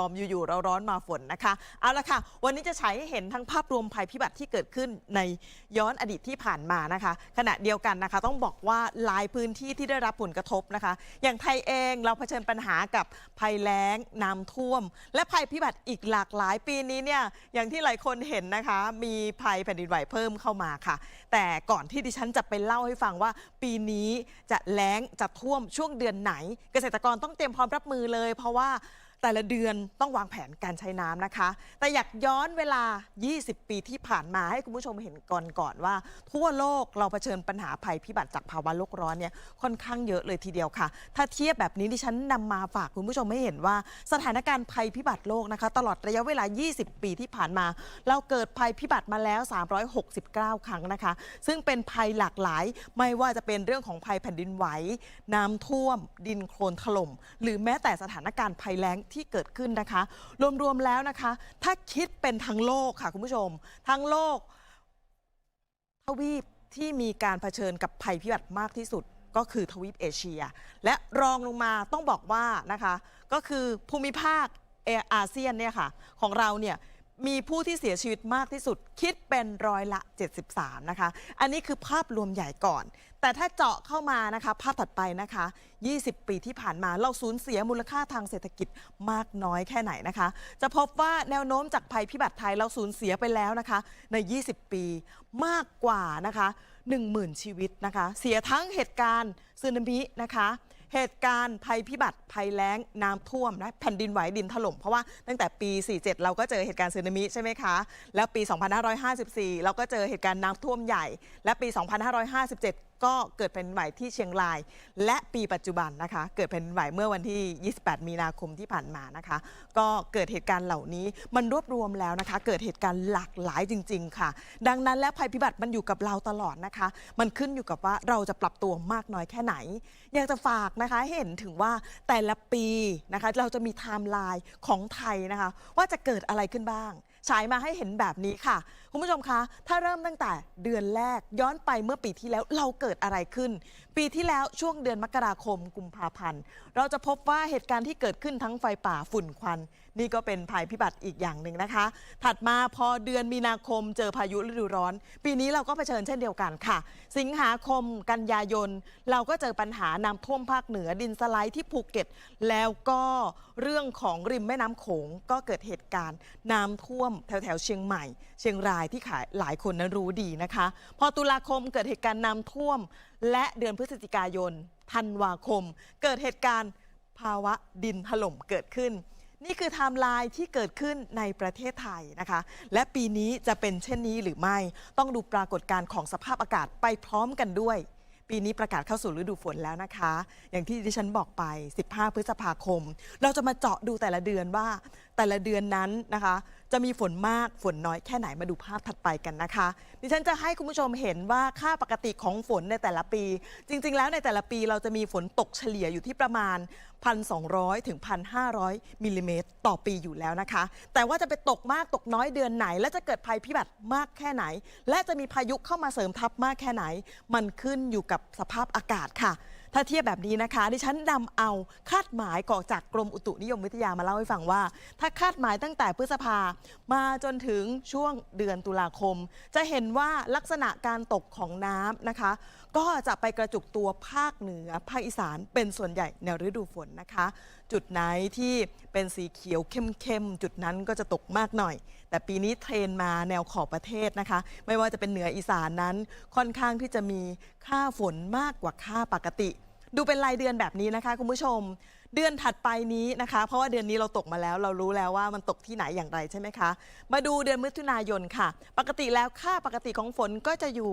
บอมอยู่ๆเราร้อนมาฝนนะคะ เอาละค่ะ วันนี้จะฉายให้เห็นทั้งภาพรวมภัยพิบัติที่เกิดขึ้นในย้อนอดีตที่ผ่านมานะคะ ขณะเดียวกันนะคะ ต้องบอกว่าหลายพื้นที่ที่ได้รับผลกระทบนะคะ อย่างไทยเองเราเผชิญปัญหากับภัยแล้งน้ำท่วม และภัยพิบัติอีกหลากหลายปีนี้เนี่ยอย่างที่หลายคนเห็นนะคะ มีภัยแผ่นดินไหวเพิ่มเข้ามาค่ะ แต่ก่อนที่ดิฉันจะไปเล่าให้ฟังว่า ปีนี้จะแล้งจะท่วมช่วงเดือนไหน เกษตรกรต้องเตรียมพร้อมรับมือเลย เพราะว่า แต่ละเดือนต้องวางแผนการใช้น้ำนะคะ แต่อยากย้อนเวลา 20 ปีที่ผ่านมาให้คุณผู้ชมเห็นก่อนก่อนว่า ทั่วโลกเราเผชิญปัญหาภัยพิบัติจากภาวะโลกร้อนเนี่ยค่อนข้างเยอะเลยทีเดียวค่ะ ถ้าเทียบแบบนี้ดิฉันนำมาฝากคุณผู้ชมให้เห็นว่าสถานการณ์ภัยพิบัติโลกนะคะ ตลอดระยะเวลา 20 ปีที่ผ่านมา เราเกิดภัยพิบัติมาแล้ว 369 ครั้งนะคะ ซึ่งเป็นภัยหลากหลาย ไม่ว่าจะเป็นเรื่องของภัยแผ่นดินไหวน้ำท่วม ดินโคลนถล่ม หรือแม้แต่สถานการณ์ภัยแล้งที่เกิดขึ้นนะคะ รวมๆแล้วนะคะ ถ้าคิดเป็นทั้งโลกค่ะคุณผู้ชม ทั้งโลกทวีปที่มีการเผชิญกับภัยพิบัติมากที่สุดก็คือทวีปเอเชีย และรองลงมาต้องบอกว่านะคะ ก็คือภูมิภาคเออาเซียนเนี่ยค่ะ ของเราเนี่ย มีผู้ที่เสียชีวิตมากที่สุด คิดเป็นร้อยละ 73 นะคะ อันนี้คือภาพรวมใหญ่ก่อน แต่ถ้าเจาะเข้ามานะคะ ภาพถัดไปนะคะ 20 ปีที่ผ่านมาเราสูญเสียมูลค่าทางเศรษฐกิจมากน้อยแค่ไหนนะคะ จะพบว่าแนวโน้มจากภัยพิบัติไทยเราสูญเสียไปแล้วนะคะ ใน 20 ปีมากกว่านะคะ 10,000 ชีวิตนะคะ เสียทั้งเหตุการณ์สึนามินะคะ เหตุการณ์ภัยพิบัติภัยแล้งน้ำท่วมและแผ่นดินไหวดินถล่มเพราะว่าตั้งแต่ปี 47 เราก็เจอเหตุการณ์สึนามิใช่ไหมคะ แล้วปี 2554 เราก็เจอเหตุการณ์น้ำท่วมใหญ่ และปี 2557 ก็เกิดแผ่นดินไหวที่เชียงราย และปีปัจจุบันนะคะ เกิดแผ่นดินไหวเมื่อวันที่ 28 มีนาคมที่ผ่านมานะคะ ก็เกิดเหตุการณ์เหล่านี้มันรวบรวมแล้วนะคะ เกิดเหตุการณ์หลากหลายจริง ๆ ค่ะ ดังนั้นและภัยพิบัติมันอยู่กับเราตลอดนะคะ มันขึ้นอยู่กับว่าเราจะปรับตัวมากน้อยแค่ไหน อยากจะฝากนะคะให้เห็นถึงว่าแต่ละปีนะคะ เราจะมีไทม์ไลน์ของไทยนะคะ ว่าจะเกิดอะไรขึ้นบ้าง ฉายมาให้เห็นแบบนี้ค่ะ คุณผู้ชมคะ ถ้าเริ่มตั้งแต่เดือนแรกย้อนไปเมื่อปีที่แล้วเราเกิดอะไรขึ้น ปีที่แล้วช่วงเดือนมกราคมกุมภาพันธ์ เราจะพบว่าเหตุการณ์ที่เกิดขึ้นทั้งไฟป่าฝุ่นควัน นี่ก็เป็นภัยพิบัติอีกอย่างหนึ่งนะคะ ถัดมาพอเดือนมีนาคมเจอพายุฤดูร้อน ปีนี้เราก็เผชิญเช่นเดียวกันค่ะ สิงหาคมกันยายน เราก็เจอปัญหาน้ำท่วมภาคเหนือดินสไลด์ที่ภูเก็ต แล้วก็เรื่องของริมแม่น้ำโขงก็เกิดเหตุการณ์ น้ำท่วมแถวแถวเชียงใหม่ เชียงรายที่ขายหลายคนนั้นรู้ดีนะคะ พอตุลาคมเกิดเหตุการณ์น้ำท่วม และเดือนพฤศจิกายนธันวาคม เกิดเหตุการณ์ภาวะดินถล่มเกิดขึ้น นี่คือไทม์ไลน์ที่เกิดขึ้นในประเทศไทยนะคะ และปีนี้จะเป็นเช่นนี้หรือไม่ ต้องดูปรากฏการณ์ของสภาพอากาศไปพร้อมกันด้วย ปีนี้ประกาศเข้าสู่ฤดูฝนแล้วนะคะ อย่างที่ดิฉันบอกไป 15 พฤษภาคม เราจะมาเจาะดูแต่ละเดือนว่า แต่ละเดือนนั้นนะคะ จะมีฝนมากฝนน้อยแค่ไหนมาดูภาพถัดไปกันนะคะ ดิฉันจะให้คุณผู้ชมเห็นว่าค่าปกติของฝนในแต่ละปี จริง ๆ แล้วในแต่ละปีเราจะมีฝนตกเฉลี่ยอยู่ที่ประมาณ 1,200 ถึง 1,500 มิลลิเมตรต่อปีอยู่แล้วนะคะ แต่ว่าจะไปตกมากตกน้อยเดือนไหน และจะเกิดภัยพิบัติมากแค่ไหน และจะมีพายุเข้ามาเสริมทับมากแค่ไหน มันขึ้นอยู่กับสภาพอากาศค่ะ ถ้าเทียบแบบนี้นะคะ ดิฉันนำเอาคาดหมายก่อจากกรมอุตุนิยมวิทยามาเล่าให้ฟังว่า ถ้าคาดหมายตั้งแต่พฤษภามาจนถึงช่วงเดือนตุลาคม จะเห็นว่าลักษณะการตกของน้ำนะคะ ก็จะไปกระจุกตัวภาคเหนือภาคอีสานเป็นส่วนใหญ่ในฤดูฝนนะคะ จุดไหนที่เป็นสีเขียวเข้มๆ จุดนั้นก็จะตกมากหน่อย แต่ปีนี้เทรนมาแนวขอบประเทศนะคะ ไม่ว่าจะเป็นเหนืออีสานนั้น ค่อนข้างที่จะมีค่าฝนมากกว่าค่าปกติ ดูเป็นรายเดือนแบบนี้นะคะคุณผู้ชม เดือนถัดไปนี้นะคะ เพราะว่าเดือนนี้เราตกมาแล้ว เรารู้แล้วว่ามันตกที่ไหนอย่างไรใช่ไหมคะ มาดูเดือนมิถุนายนค่ะ ปกติแล้วค่าปกติของฝนก็จะอยู่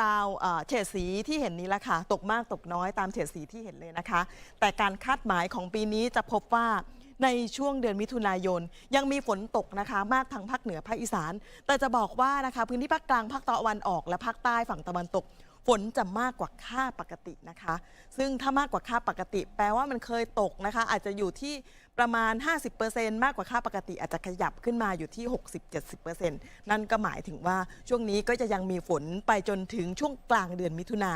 ราวๆเฉดสีที่เห็นนี้ละค่ะ ตกมากตกน้อยตามเฉดสีที่เห็นเลยนะคะ แต่การคาดหมายของปีนี้จะพบว่าในช่วงเดือนมิถุนายน ยังมีฝนตกนะคะ มากทางภาคเหนือภาคอีสาน แต่จะบอกว่านะคะ พื้นที่ภาคกลางภาคตะวันออกและภาคใต้ฝั่งตะวันตก ฝนจะมากกว่าค่าปกตินะคะ ซึ่งถ้ามากกว่าค่าปกติ แปลว่ามันเคยตกนะคะ อาจจะอยู่ที่ประมาณ 50%มากกว่าค่าปกติ อาจจะขยับขึ้นมาอยู่ที่ 60-70%นั่นก็หมายถึงว่าช่วงนี้ก็จะยังมีฝนไปจนถึงช่วงกลางเดือนมิถุนา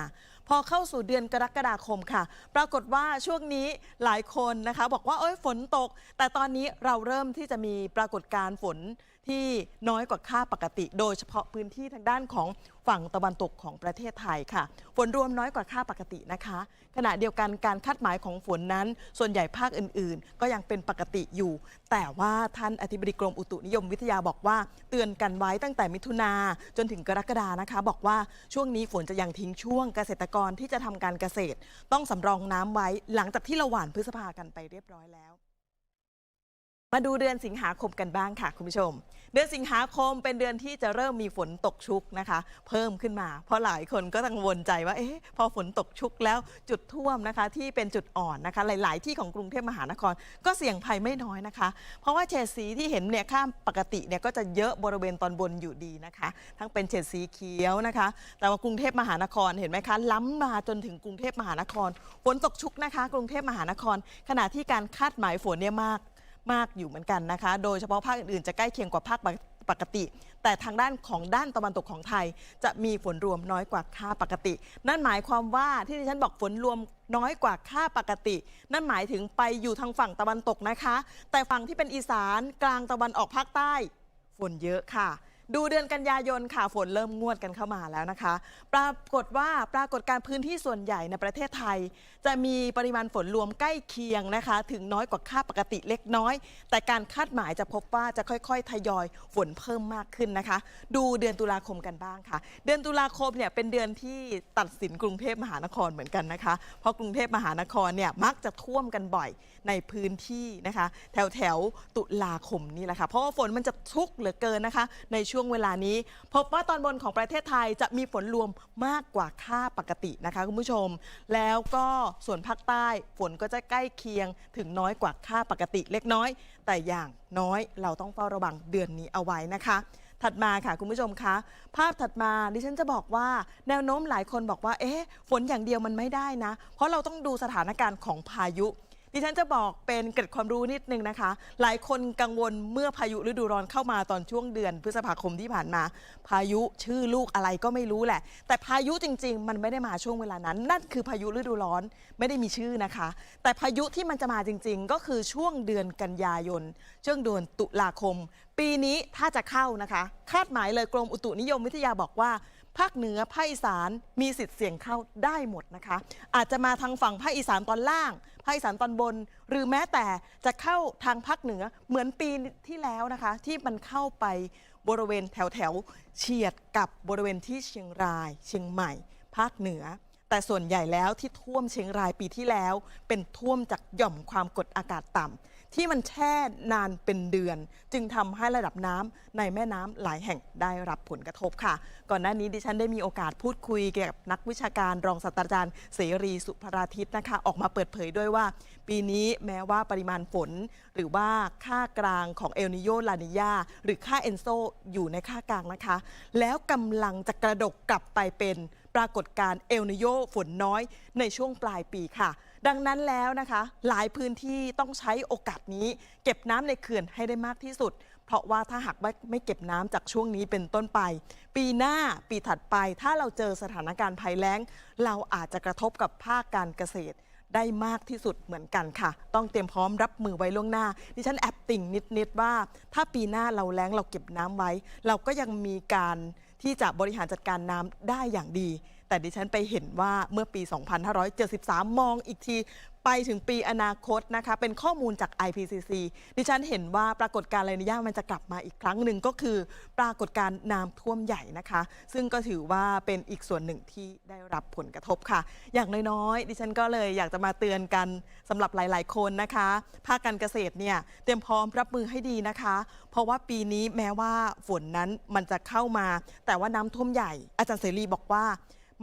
พอเข้าสู่เดือนกรกฎาคมค่ะ ปรากฏว่าช่วงนี้หลายคนนะคะ บอกว่าเอ้ยฝนตก แต่ตอนนี้เราเริ่มที่จะมีปรากฏการณ์ฝน ที่น้อยกว่าค่าปกติ โดยเฉพาะพื้นที่ทางด้านของฝั่งตะวันตกของประเทศไทยค่ะ ฝนรวมน้อยกว่าค่าปกตินะคะ ขณะเดียวกันการคาดหมายของฝนนั้น ส่วนใหญ่ภาคอื่น ๆ ก็ยังเป็นปกติอยู่ แต่ว่าท่านอธิบดีกรมอุตุนิยมวิทยาบอกว่า เตือนกันไว้ตั้งแต่มิถุนาจนถึงกรกฎานะคะ บอกว่าช่วงนี้ฝนจะยังทิ้งช่วงเกษตรกรที่จะทำการเกษตร ต้องสำรองน้ำไว้หลังจากที่เราหว่านพฤษภากันไปเรียบร้อยแล้ว มาดูเดือนสิงหาคมกันบ้างค่ะคุณผู้ชม เดือนสิงหาคมเป็นเดือนที่จะเริ่มมีฝนตกชุกนะคะ เพิ่มขึ้นมา เพราะหลายคนก็กังวลใจว่าเอ๊ะพอฝนตกชุกแล้วจุดท่วมนะคะ ที่เป็นจุดอ่อนนะคะ หลาย ๆ ที่ของกรุงเทพมหานคร ก็เสี่ยงภัยไม่น้อยนะคะ เพราะว่าเฉดสีที่เห็นเนี่ยข้ามปกติเนี่ยก็จะเยอะบริเวณตอนบนอยู่ดีนะคะ ทั้งเป็นเฉดสีเขียวนะคะ แต่ว่ากรุงเทพมหานครเห็นไหมคะล้ำมาจนถึงกรุงเทพมหานครฝนตกชุกนะคะ กรุงเทพมหานคร ขณะที่การคาดหมายฝนเนี่ยมาก มากอยู่เหมือนกันนะคะ โดยเฉพาะภาคอื่นๆ จะใกล้เคียงกว่าภาคปกติ แต่ทางด้านของด้านตะวันตกของไทย จะมีฝนรวมน้อยกว่าค่าปกติ นั่นหมายความว่าที่ดิฉันบอกฝนรวมน้อยกว่าค่าปกติ นั่นหมายถึงไปอยู่ทางฝั่งตะวันตกนะคะ แต่ฝั่งที่เป็นอีสานกลางตะวันออกภาคใต้ ฝนเยอะค่ะ ดูเดือนกันยายนค่ะฝนเริ่มงวดกันเข้ามาแล้วนะคะ ปรากฏว่าปรากฏการพื้นที่ส่วนใหญ่ในประเทศไทย จะมีปริมาณฝนรวมใกล้เคียงนะคะ ถึงน้อยกว่าค่าปกติเล็กน้อย แต่การคาดหมายจะพบว่าจะค่อยๆ ทยอยฝนเพิ่มมากขึ้นนะคะ ดูเดือนตุลาคมกันบ้างค่ะ เดือนตุลาคมเนี่ยเป็นเดือนที่ตัดสินกรุงเทพมหานครเหมือนกันนะคะ เพราะกรุงเทพมหานครเนี่ยมักจะท่วมกันบ่อย ในพื้นที่นะคะ แถวแถวตุลาคมนี่แหละค่ะ เพราะว่าฝนมันจะชุกเหลือเกินนะคะ ในช่วงเวลานี้ พบว่าตอนบนของประเทศไทยจะมีฝนรวมมากกว่าค่าปกตินะคะคุณผู้ชม แล้วก็ส่วนภาคใต้ฝนก็จะใกล้เคียงถึงน้อยกว่าค่าปกติเล็กน้อย แต่อย่างน้อยเราต้องเฝ้าระวังเดือนนี้เอาไว้นะคะถัดมาค่ะคุณผู้ชมคะ ภาพถัดมาดิฉันจะบอกว่าแนวโน้มหลายคนบอกว่า เอ๊ะ ฝนอย่างเดียวมันไม่ได้นะ เพราะเราต้องดูสถานการณ์ของพายุ ดิฉันจะบอกเป็นเกร็ดความรู้นิดนึงนะคะ หลายคนกังวลเมื่อพายุฤดูร้อนเข้ามาตอนช่วงเดือน พฤษภาคมที่ผ่านมา พายุชื่อลูกอะไรก็ไม่รู้แหละ แต่พายุจริง ๆ มันไม่ได้มาช่วงเวลานั้น นั่นคือพายุฤดูร้อนไม่ได้มีชื่อนะคะ แต่พายุที่มันจะมาจริง ๆ ก็คือช่วงเดือนกันยายนช่วงเดือนตุลาคม ปีนี้ถ้าจะเข้านะคะ คาดหมายเลยกรมอุตุนิยมวิทยาบอกว่า ภาคเหนือภาคอีสานมีสิทธิ์เสี่ยงเข้าได้หมดนะคะ อาจจะมาทางฝั่งภาคอีสานตอนล่างภาคอีสานตอนบน หรือแม้แต่จะเข้าทางภาคเหนือเหมือนปีที่แล้วนะคะ ที่มันเข้าไปบริเวณแถวแถวเฉียดกับบริเวณที่เชียงราย เชียงใหม่ ภาคเหนือ แต่ส่วนใหญ่แล้วที่ท่วมเชียงรายปีที่แล้ว เป็นท่วมจากหย่อมความกดอากาศต่ำ ที่มันแช่นานเป็นเดือน จึงทำให้ระดับน้ำในแม่น้ำหลายแห่งได้รับผลกระทบค่ะ ก่อนหน้านี้ดิฉันได้มีโอกาสพูดคุยเกี่ยวกับนักวิชาการรองศาสตราจารย์เสรีสุภราทิตนะคะ ออกมาเปิดเผยด้วยว่า ปีนี้แม้ว่าปริมาณฝน หรือว่าค่ากลางของเอลนิโยลานิยาหรือค่าเอนโซอยู่ในค่ากลางนะคะ แล้วกำลังจะกระดกกลับไปเป็นปรากฏการณ์เอลนิโยฝนน้อยในช่วงปลายปีค่ะ ดังนั้นแล้วนะคะ หลายพื้นที่ต้องใช้โอกาสนี้ เก็บน้ำในเขื่อนให้ได้มากที่สุด เพราะว่าถ้าหากว่าไม่เก็บน้ำจากช่วงนี้เป็นต้นไป ปีหน้าปีถัดไป ถ้าเราเจอสถานการณ์ภัยแล้ง เราอาจจะกระทบกับภาคการเกษตรได้มากที่สุดเหมือนกันค่ะ ต้องเตรียมพร้อมรับมือไว้ล่วงหน้า ดิฉันแอบติ่งนิด ๆ ว่า ถ้าปีหน้าเราแล้งเราเก็บน้ำไว้ เราก็ยังมีการที่จะบริหารจัดการน้ำได้อย่างดี แต่ดิฉันไปเห็นว่าเมื่อปี 2573 มองอีกทีไปถึงปีอนาคตนะคะ เป็นข้อมูลจาก IPCC ดิฉันเห็นว่าปรากฏการณ์ลานิญามันจะกลับมาอีกครั้งหนึ่งก็คือ ปรากฏการณ์น้ำท่วมใหญ่นะคะ ซึ่งก็ถือว่าเป็นอีกส่วนหนึ่งที่ได้รับผลกระทบค่ะ อย่างน้อยๆ ดิฉันก็เลยอยากจะมาเตือนกันสำหรับหลายๆ คนนะคะ ภาคการเกษตรเนี่ยเตรียมพร้อมรับมือให้ดีนะคะ เพราะว่าปีนี้แม้ว่าฝนนั้นมันจะเข้ามา แต่ว่าน้ำท่วมใหญ่ อาจารย์เสรีบอกว่า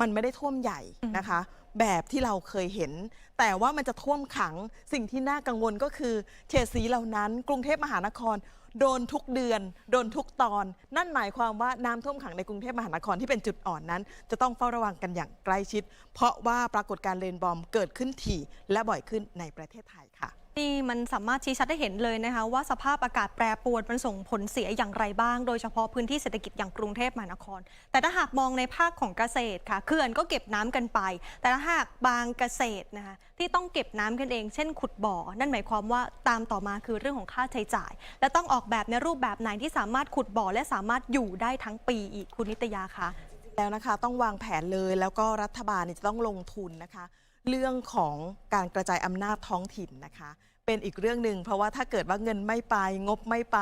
มันไม่ได้ท่วมใหญ่นะคะ แบบที่เราเคยเห็น แต่ว่ามันจะท่วมขังสิ่งที่น่ากังวลก็คือเฉดสีเหล่านั้น กรุงเทพมหานคร โดนทุกเดือน โดนทุกตอน นั่นหมายความว่าน้ำท่วมขังในกรุงเทพมหานครที่เป็นจุดอ่อนนั้น จะต้องเฝ้าระวังกันอย่างใกล้ชิด เพราะว่าปรากฏการณ์เรนบอมเกิดขึ้นถี่และบ่อยขึ้นในประเทศไทยค่ะ นี่มันสามารถชี้ชัดให้เห็นเลยนะคะว่าสภาพอากาศแปรปรวนมันส่งผลเสียอย่างไรบ้าง โดยเฉพาะพื้นที่เศรษฐกิจอย่างกรุงเทพมหานคร แต่ถ้าหากมองในภาคของเกษตรค่ะเขื่อนก็เก็บน้ำกันไป แต่ถ้าหากบางเกษตรนะคะที่ต้องเก็บน้ำกันเอง เช่น ขุดบ่อ นั่นหมายความว่าตามต่อมาคือเรื่องของค่าใช้จ่าย และต้องออกแบบในรูปแบบไหนที่สามารถขุดบ่อและสามารถอยู่ได้ทั้งปีอีกคุณนิตยาคะแล้วนะคะต้องวางแผนเลยแล้วก็รัฐบาลจะต้องลงทุนนะคะ เรื่องของการกระจายอำนาจท้องถิ่นนะคะ เป็นอีกเรื่องหนึ่งเพราะว่าถ้าเกิดว่าเงินไม่ไป งบไม่ไป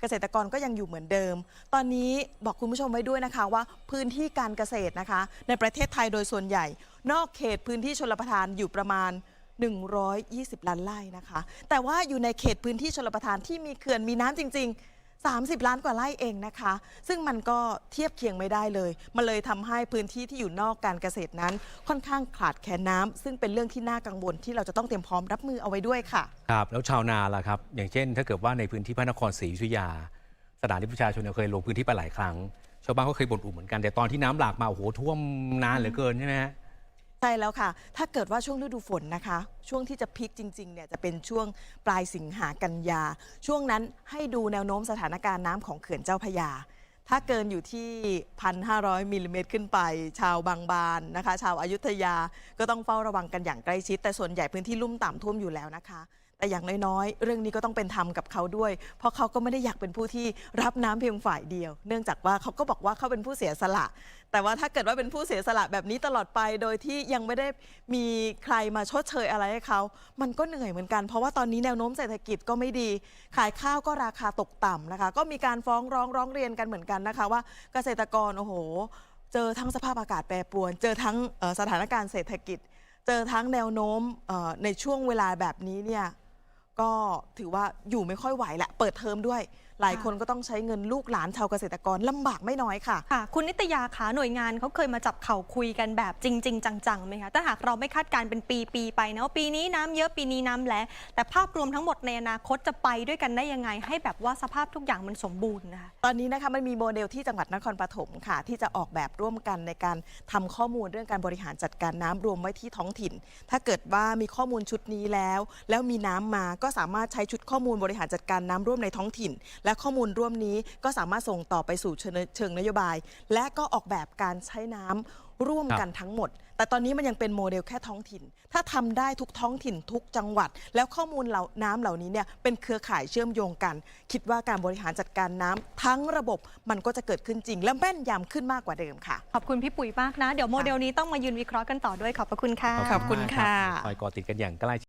เกษตรกรก็ยังอยู่เหมือนเดิม ตอนนี้บอกคุณผู้ชมไว้ด้วยนะคะว่าพื้นที่การเกษตรนะคะ ในประเทศไทยโดยส่วนใหญ่ นอกเขตพื้นที่ชลประทานอยู่ประมาณ120 ล้านไร่นะคะ แต่ว่าอยู่ในเขตพื้นที่ชลประทานที่มีเขื่อนมีน้ำจริง ๆ 30 ล้านกว่าไร่เองนะคะ ซึ่งมันก็เทียบเคียงไม่ได้เลย มันเลยทำให้พื้นที่ที่อยู่นอกการเกษตรนั้น ค่อนข้างขาดแคลนน้ำซึ่งเป็นเรื่องที่น่ากังวลที่เราจะต้องเตรียมพร้อมรับมือเอาไว้ด้วยค่ะ ครับแล้วชาวนาล่ะครับ อย่างเช่น ถ้าเกิดว่าในพื้นที่พระนครศรีอยุธยา สถานที่ประชาชนเนี่ยเคยลงพื้นที่ไปหลายครั้ง ชาวบ้านก็เคยบ่นอุบเหมือนกันแต่ตอนที่น้ำหลากมาโอ้โหท่วมนานเหลือเกินใช่ไหมฮะ ใช่แล้วค่ะ ถ้าเกิดว่าช่วงฤดูฝนนะคะ ช่วงที่จะพีคจริงๆเนี่ยจะเป็นช่วงปลายสิงหากันยา ช่วงนั้นให้ดูแนวโน้มสถานการณ์น้ำของเขื่อนเจ้าพระยา ถ้าเกินอยู่ที่ 1,500มิลลิเมตรขึ้นไป ชาวบางบานนะคะ ชาวอายุทยาก็ต้องเฝ้าระวังกันอย่างใกล้ชิด แต่ส่วนใหญ่พื้นที่ลุ่มต่ำท่วมอยู่แล้วนะคะ แต่อย่างน้อยๆ เรื่องนี้ก็ต้องเป็นธรรมกับเขาด้วย เพราะเขาก็ไม่ได้อยากเป็นผู้ที่รับน้ำเพียงฝ่ายเดียว เนื่องจากว่าเขาก็บอกว่าเขาเป็นผู้เสียสละ แต่ว่าถ้าเกิดว่าเป็นผู้เสียสละแบบนี้ตลอดไป โดยที่ยังไม่ได้มีใครมาชดเชยอะไรให้เขา มันก็เหนื่อยเหมือนกัน เพราะว่าตอนนี้แนวโน้มเศรษฐกิจก็ไม่ดี ขายข้าวก็ราคาตกต่ำนะคะ ก็มีการฟ้องร้องร้องเรียนกันเหมือนกันนะคะว่าเกษตรกรโอ้โห เจอทั้งสภาพอากาศแปรปรวน เจอทั้งสถานการณ์เศรษฐกิจ เจอทั้งแนวโน้มในช่วงเวลาแบบนี้เนี่ย ก็ถือว่าอยู่ไม่ค่อยไหวแหละเปิดเทอมด้วย หลายคนก็ต้องใช้เงินลูกหลานชาวเกษตรกรลำบากไม่น้อยค่ะ ค่ะ คุณนิตยาคะหน่วยงานเขาเคยมาจับเข่าคุยกันแบบจริงๆจังๆไหมคะถ้าหากเราไม่คาดการณ์เป็นปีๆไปนะว่าปีนี้น้ำเยอะปีนี้น้ำแล้งแต่ภาพรวมทั้งหมดในอนาคตจะไปด้วยกันได้ยังไง ให้แบบว่าสภาพทุกอย่างมันสมบูรณ์นะคะ ตอนนี้นะคะมันมีโมเดลที่จังหวัดนครปฐมค่ะ ที่จะออกแบบร่วมกันในการทำข้อมูลเรื่องการบริหารจัดการน้ำรวมไว้ที่ท้องถิ่น ถ้าเกิดว่ามีข้อมูลชุดนี้แล้ว แล้วมีน้ำมาก็สามารถใช้ชุดข้อมูลบริหารจัดการน้ำร่วมในท้องถิ่นและข้อมูลร่วมนี้ก็สามารถส่งต่อไปสู่เชิงเชิงนโยบาย และก็ออกแบบการใช้น้ำร่วมกันทั้งหมด แต่ตอนนี้มันยังเป็นโมเดลแค่ท้องถิ่น ถ้าทำได้ทุกท้องถิ่นทุกจังหวัด แล้วข้อมูลเหล่าน้ำเหล่านี้เนี่ยเป็นเครือข่ายเชื่อมโยงกัน คิดว่าการบริหารจัดการน้ำทั้งระบบมันก็จะเกิดขึ้นจริง และแม่นยำขึ้นมากกว่าเดิมค่ะ ขอบคุณพี่ปุ๋ยมากนะ เดี๋ยวโมเดลนี้ต้องมายืนวิเคราะห์กันต่อด้วยขอบพระคุณค่ะ ขอบคุณค่ะคอยเกอติดกันอย่างใกล้ชิด